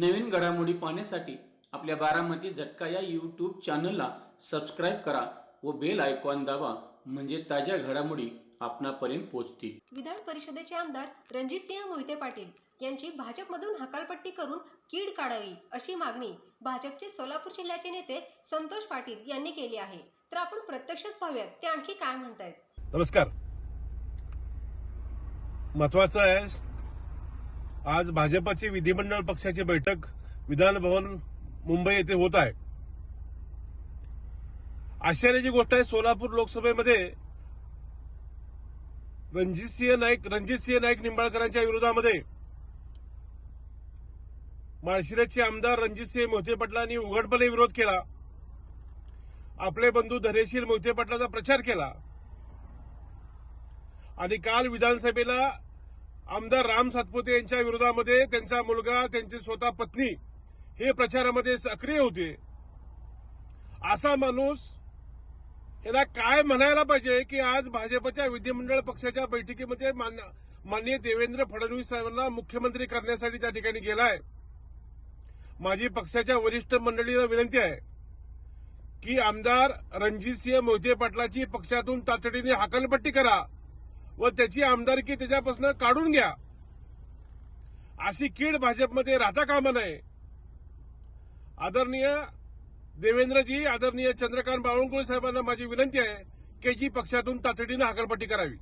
नवीन घडामोडी पाहण्यासाठी आपल्या बारामती झटका या यूट्यूब चॅनलला सबस्क्राईब करा व बेल आयकॉन दाबा म्हणजे ताज्या घडामोडी आपणापर्यंत पोहोचतील. विधान परिषदेचे आमदार रणजितसिंह मोहिते पाटील यांची भाजपमधून हकालपट्टी करून कीड काढावी अशी मागणी भाजपचे सोलापूर जिल्ह्याचे नेते संतोष पाटील यांनी केली आहे. तर आपण प्रत्यक्षच पाहूयात ते आणखी काय म्हणतायत? नमस्कार. महत्वाचं आहे आज भाजपाची विधिमंडळ पक्षाची बैठक विधान भवन मुंबई येथे होत आहे. आश्चर्याची गोष्ट आहे सोलापूर लोकसभेमध्ये रणजितसिंह नाईक रणजितसिंह नाईक निंबाळकरांच्या विरोधामध्ये माळशिरसचे आमदार रणजितसिंह मोहिते पाटलांनी उघडपणे विरोध केला. आपले बंधू धैर्यशील मोहिते पाटलाचा प्रचार केला. आणि काल विधानसभेला आमदार राम सातपुते यांच्या विरोधामध्ये त्यांचा मुलगा त्यांची स्वतः पत्नी हे प्रचारामध्ये सक्रिय होते. असा माणूस याला काय म्हणायला पाहिजे की आज भाजपच्या विधिमंडळ पक्षाच्या बैठकीमध्ये माननीय देवेंद्र फडणवीस साहेबांना मुख्यमंत्री करण्यासाठी त्या ठिकाणी गेलाय. माझी पक्षाच्या वरिष्ठ मंडळीला विनंती आहे की आमदार रणजितसिंह मोहिते पाटलाची पक्षातून तातडीने हाकलपट्टी करा. व त्याची आमदारकी त्याच्यापासून काढून घ्या. अशी कीड भाजपमध्ये राहता कामा नये. आदरणीय देवेंद्रजी आदरणीय चंद्रकांत बावनकुळे साहेबांना माझी विनंती आहे की जी पक्षातून तातडीनं हाकलपट्टी करावी.